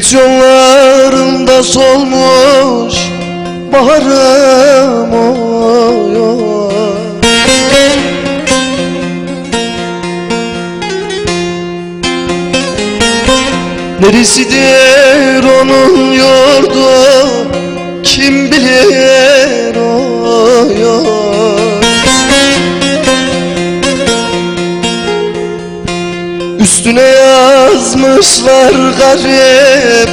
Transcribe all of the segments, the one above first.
Gurbet yollarında solmuş baharım oy Neresidir onun yurdu? Kim bilir oy oy. Üstüne yazmışlar garip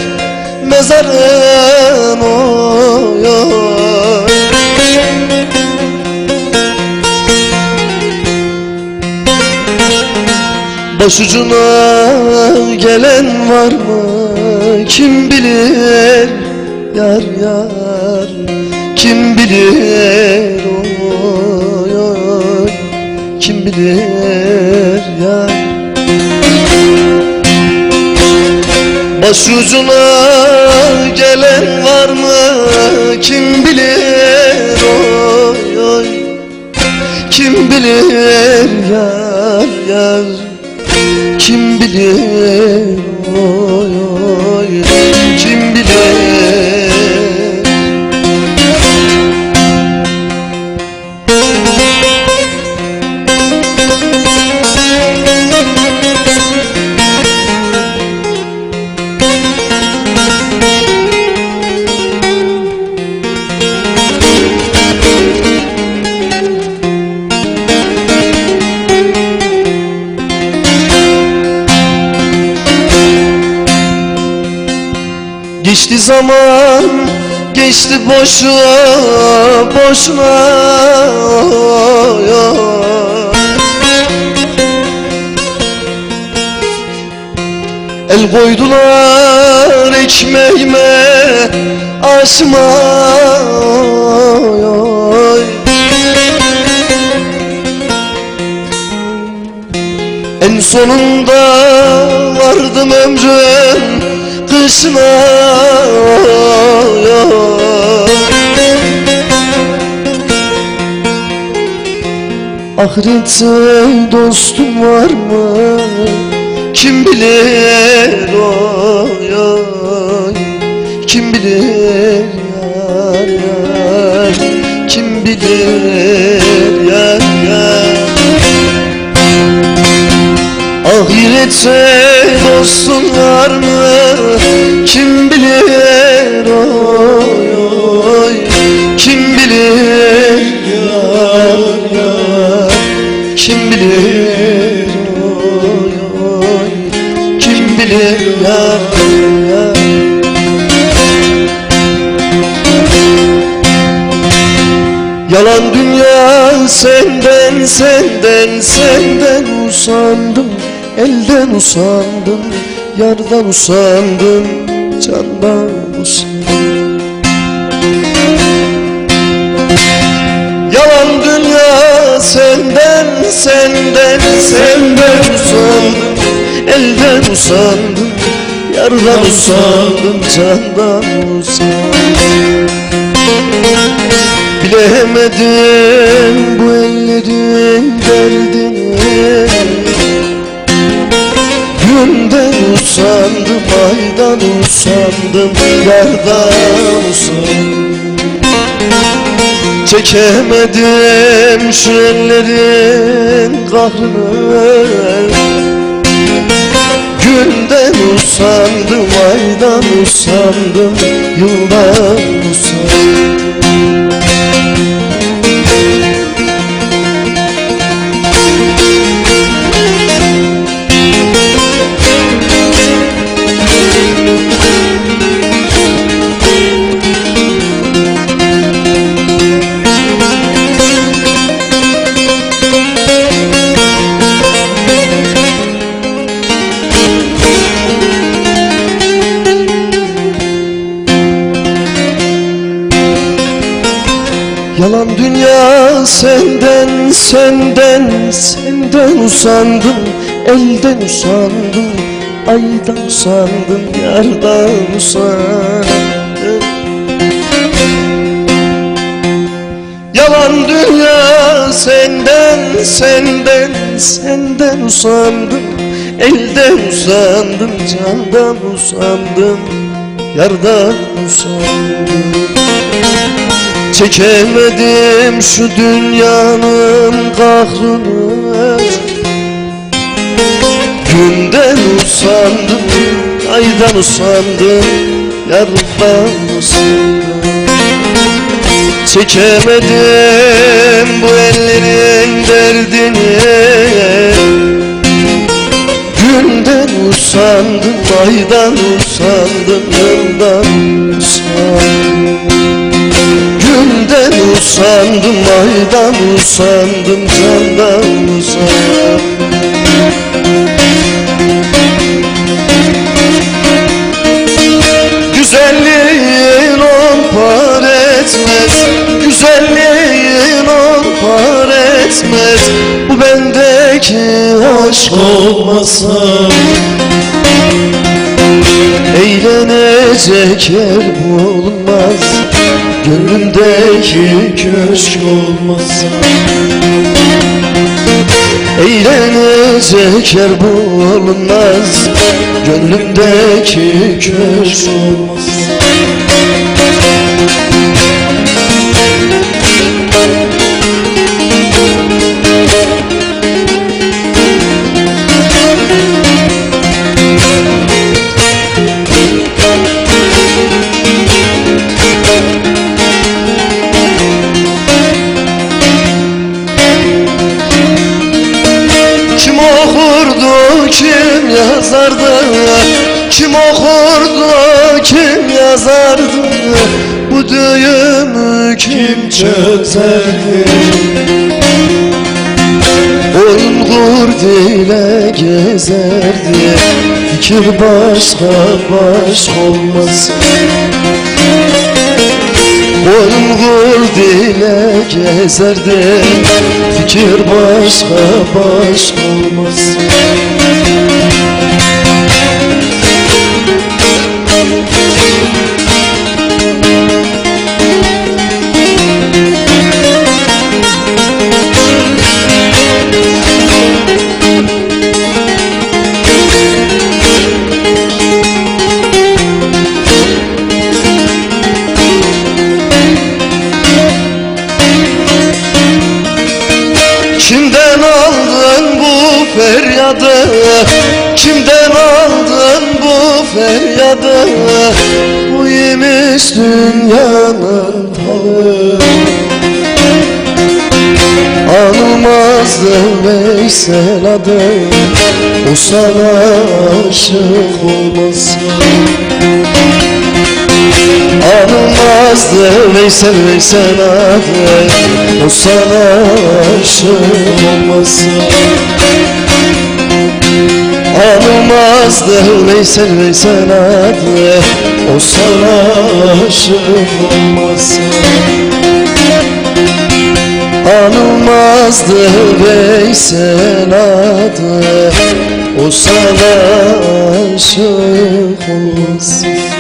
mezarın oy Başucuna gelen var mı? Kim bilir? Yar yar kim bilir? Oy. Kim bilir? Yar Başucuna gelen var mı? Kim bilir? Oy oy. Kim bilir? Yar yar. Kim bilir? Oy oy. Kim bilir Geçti zaman geçti boşuna boşuna. El koydular ekmeğime aşma. En sonunda vardım ömrüm kışına oy, oy. Ahirette dostum var mı? Kim bilir oy oy Kim bilir yar yar Kim bilir yar yar Ahirette dostun var mı? Kim bilir oy oy Kim bilir yar yar Kim bilir oy oy Kim bilir yar yar Yalan dünya senden senden senden usandım Elden usandım yardan usandım candan usandım Yalan dünya senden senden senden usandım Elden usandım yardan usandım candan usandım Bilemedim bu ellerin derdini usandım, aydan usandım, yardan usandım. Çekemedim şu ellerin kahrını. Günden usandım, aydan usandım, yıldan usandım senden senden usandım elden usandım aydan usandım yardan usandım. Yalan dünya senden senden senden usandım Elden usandım, candan usandım Yardan usandım Çekemedim şu dünyanın kahrını. Günden usandım, aydan usandım Yardan usandım. Çekemedim bu ellerin derdini. Günden usandım, aydan usandım, yıldan aydan usandım, candan usandım. Güzelliğin on par etmez Güzelliğin on par etmez. Bu bendeki aşk olmasa. Eğlenecek yer bulunmaz Gönlümdeki köşk olmasa Eğlenecek yer bulunmaz Gönlümdeki köşk olmaz yazardı. Kim okurdu, kim yazardı? Bu düğümü kim çözerdi? Oyun kurduyla gezerdi. Fikir başka baş olmasın Boynum kurdu ile gezerdi. Fikir başka baş olmaz feryadı Bu yemiş dünyanın talı Anılmazdı Veysel adı O sana aşık olmasın Anılmazdı Veysel Veysel adı O sana aşık olmasın Anılmazdı Veysel Veysel adı O sana aşık olmasın Anılmazdı Veysel adı O sana aşık olmasın